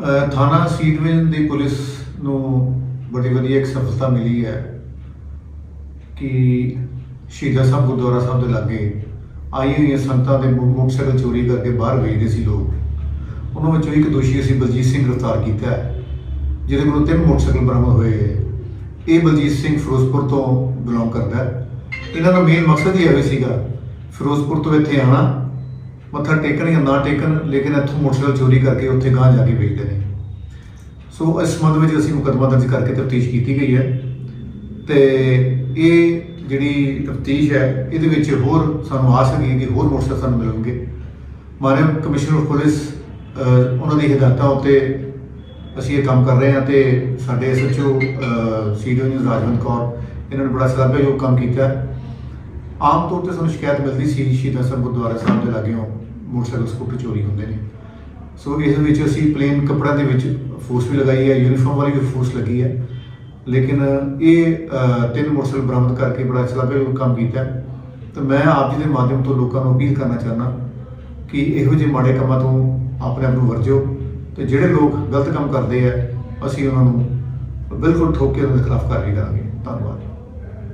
ਅ, ਥਾਣਾ ਸੀਡਵਿਨ ਦੀ ਪੁਲਿਸ ਨੂੰ ਬੜੀ ਵਧੀਆ ਇੱਕ ਸਫਲਤਾ ਮਿਲੀ ਹੈ ਕਿ ਸ਼ਹੀਦਾਂ ਸਾਹਿਬ ਗੁਰਦੁਆਰਾ ਸਾਹਿਬ ਦੇ ਲਾਗੇ ਆਈ ਹੋਈਆਂ ਸੰਗਤਾਂ ਦੇ ਮੋਟਰਸਾਈਕਲ ਚੋਰੀ ਕਰਕੇ ਬਾਹਰ ਵੇਚਦੇ ਸੀ ਲੋਕ। ਉਹਨਾਂ ਵਿੱਚੋਂ ਇੱਕ ਦੋਸ਼ੀ ਅਸੀਂ ਬਲਜੀਤ ਸਿੰਘ ਗ੍ਰਿਫਤਾਰ ਕੀਤਾ ਹੈ ਜਿਹਦੇ ਕੋਲੋਂ ਤਿੰਨ ਮੋਟਰਸਾਈਕਲ ਬਰਾਮਦ ਹੋਏ ਹੈ। ਇਹ ਬਲਜੀਤ ਸਿੰਘ ਫਿਰੋਜ਼ਪੁਰ ਤੋਂ ਬਿਲੋਂਗ ਕਰਦਾ ਹੈ। ਇਹਨਾਂ ਦਾ ਮੇਨ ਮਕਸਦ ਇਹ ਹੋਇਆ ਸੀਗਾ ਫਿਰੋਜ਼ਪੁਰ ਤੋਂ ਇੱਥੇ ਆਣਾ ਮੱਥਾ ਟੇਕਣ ਜਾਂ ਨਾ ਟੇਕਣ, ਲੇਕਿਨ ਇੱਥੋਂ ਮੋਟਰਸਾਈਕਲ ਚੋਰੀ ਕਰਕੇ ਉੱਥੇ ਗਾਂ ਜਾ ਕੇ ਵੇਚਦੇ ਨੇ। ਸੋ ਇਸ ਸੰਬੰਧ ਵਿੱਚ ਅਸੀਂ ਮੁਕੱਦਮਾ ਦਰਜ ਕਰਕੇ ਤਫਤੀਸ਼ ਕੀਤੀ ਗਈ ਹੈ ਤੇ ਇਹ ਜਿਹੜੀ ਤਫਤੀਸ਼ ਹੈ, ਇਹਦੇ ਵਿੱਚ ਹੋਰ ਸਾਨੂੰ ਆਸ ਹੈਗੀ ਕਿ ਹੋਰ ਮੋਟਰਸਾਈਕਲ ਸਾਨੂੰ ਮਿਲਣਗੇ। ਮਾਨਯ ਕਮਿਸ਼ਨਰ ਆਫ ਪੁਲਿਸ ਉਹਨਾਂ ਦੀ ਹਦਾਇਤਾਂ ਉੱਤੇ ਅਸੀਂ ਇਹ ਕੰਮ ਕਰ ਰਹੇ ਹਾਂ ਤੇ ਸਾਡੇ SHO CDO news Rajwant Kaur, ਇਹਨਾਂ ਨੇ ਬੜਾ ਸਲਾਹਯੋਗ ਕੰਮ ਕੀਤਾ। ਹੈ ਆਮ ਤੌਰ ਤੇ ਸਾਨੂੰ ਸ਼ਿਕਾਇਤ ਮਿਲਦੀ ਸੀ ਸ਼ਹੀਦਾਂ ਸਾਹਿਬ ਗੁਰਦੁਆਰਾ ਸਾਹਿਬ ਦੇ ਲਾਗੇੋਂ ਮੋਟਰਸਾਈਕਲ ਸਕੂਟਰ ਚੋਰੀ ਹੁੰਦੇ ਨੇ। ਸੋ ਇਸ ਵਿੱਚ ਅਸੀਂ ਪਲੇਨ ਕੱਪੜਿਆਂ ਦੇ ਵਿੱਚ ਫੋਰਸ ਵੀ ਲਗਾਈ ਹੈ ਯੂਨੀਫਾਰਮ ਵਾਲੀ ਵੀ ਫੋਰਸ ਲੱਗੀ ਹੈ। ਲੇਕਿਨ ਇਹ ਤਿੰਨ ਮੋਟਰਸਾਈਕਲ ਬਰਾਮਦ ਕਰਕੇ ਬੜਾ ਸਲਾਘਾਯੋਗ ਕੰਮ ਕੀਤਾ ਹੈ। ਮੈਂ ਆਪ ਜੀ ਦੇ ਮਾਧਿਅਮ ਤੋਂ ਲੋਕਾਂ ਨੂੰ ਅਪੀਲ ਕਰਨਾ ਚਾਹੁੰਦਾ ਕਿ ਇਹੋ ਜਿਹੇ ਮਾੜੇ ਕੰਮਾਂ ਤੋਂ ਆਪਣੇ ਆਪ ਨੂੰ ਵਰਜੋ ਤੇ ਜਿਹੜੇ ਲੋਕ ਗਲਤ ਕੰਮ ਕਰਦੇ ਆ, ਅਸੀਂ ਉਹਨਾਂ ਨੂੰ ਬਿਲਕੁਲ ਠੋਕ ਕੇ ਉਹਨਾਂ ਦੇ ਖਿਲਾਫ ਕਾਰਵਾਈ ਕਰਾਂਗੇ। ਧੰਨਵਾਦ।